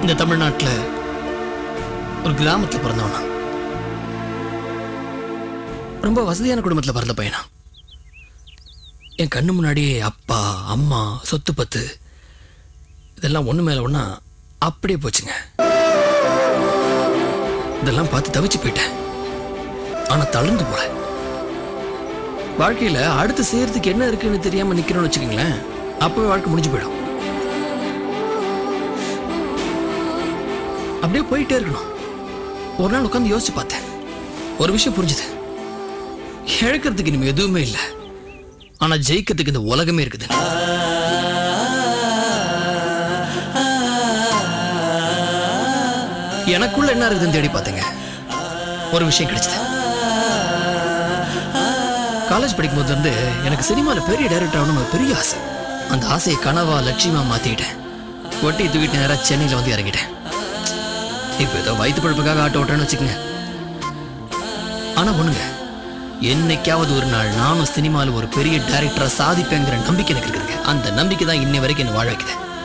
இந்த தமிழ்நாட்டில் ஒரு கிராமத்தில் பிறந்தவனா? ரொம்ப வசதியான குடும்பத்தில் பிறந்த பையனா? என் கண்ணு முன்னாடியே அப்பா அம்மா சொத்து பத்து இதெல்லாம் ஒன்று மேலே ஒன்றா அப்படியே போச்சுங்க. இதெல்லாம் பார்த்து தவிச்சு போயிட்டேன். ஆனால் தளர்ந்து போல. வாழ்க்கையில் அடுத்து செய்யறதுக்கு என்ன இருக்குன்னு தெரியாமல் நிற்கிறோன்னு வச்சுக்கோங்களேன். அப்போவே வாழ்க்கை முடிஞ்சு போயிடும். அப்படியே போயிட்டே இருக்கணும். ஒரு நாள் உட்காந்து யோசிச்சு பார்த்தேன். ஒரு விஷயம் புரிஞ்சுது. இழக்கிறதுக்கு இனிமே எதுவுமே இல்லை. ஆனால் ஜெயிக்கிறதுக்கு இந்த உலகமே இருக்குது. எனக்குள்ள என்ன இருக்குதுன்னு தேடி பார்த்தேங்க. ஒரு விஷயம் கிடைச்சது. காலேஜ் படிக்கும்போது வந்து எனக்கு சினிமாவில் பெரிய டைரக்டர் ஆகணும் ஒரு பெரிய ஆசை. அந்த ஆசையை கனவா லட்சியமாக மாற்றிக்கிட்டேன் ஒட்டி தூக்கிட்டு நேராக சென்னையில் வந்து இறங்கிட்டேன். இப்போ ஏதோ வயிற்று பழப்புக்காக ஆட்டோ ஓட்டுறேன்னு வச்சுக்கோங்க. ஆனா ஒண்ணுங்க என்னைக்காவது ஒரு நாள் நானும் சினிமாவில் ஒரு பெரிய டைரக்டரா சாதிப்பேங்கிற நம்பிக்கை எனக்கு இருக்குதுங்க. அந்த நம்பிக்கை தான் இன்னை வரைக்கும் என்ன வாழ வைக்குது.